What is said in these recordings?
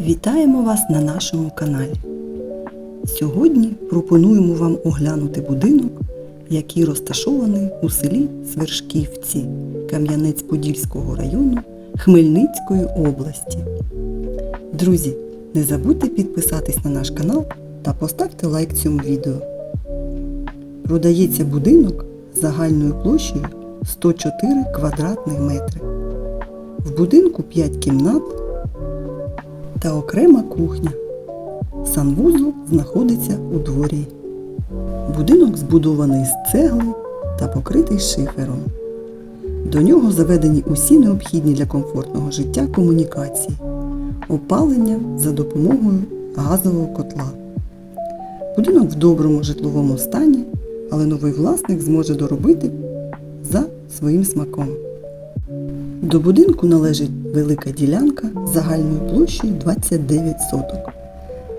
Вітаємо вас на нашому каналі. Сьогодні пропонуємо вам оглянути будинок, який розташований у селі Свершківці Кам'янець-Подільського району Хмельницької області. Друзі, не забудьте підписатись на наш канал та поставте лайк цьому відео. Продається будинок загальною площею 104 квадратних метри. В будинку 5 кімнат та окрема кухня. Санвузол знаходиться у дворі. Будинок збудований з цегли та покритий шифером. До нього заведені усі необхідні для комфортного життя комунікації, опалення за допомогою газового котла. Будинок в доброму житловому стані, але новий власник зможе доробити за своїм смаком. До будинку належить велика ділянка загальною площею 29 соток.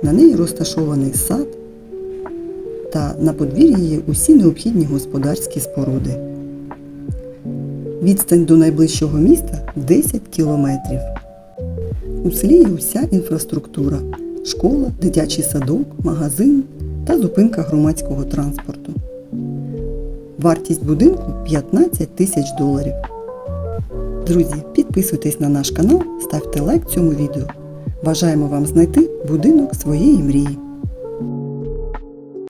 На неї розташований сад та на подвір'ї є усі необхідні господарські споруди. Відстань до найближчого міста 10 кілометрів. У селі є уся інфраструктура школа, дитячий садок, магазин та зупинка громадського транспорту. Вартість будинку 15 тисяч доларів. Друзі, підписуйтесь на наш канал, ставте лайк цьому відео. Бажаємо вам знайти будинок своєї мрії.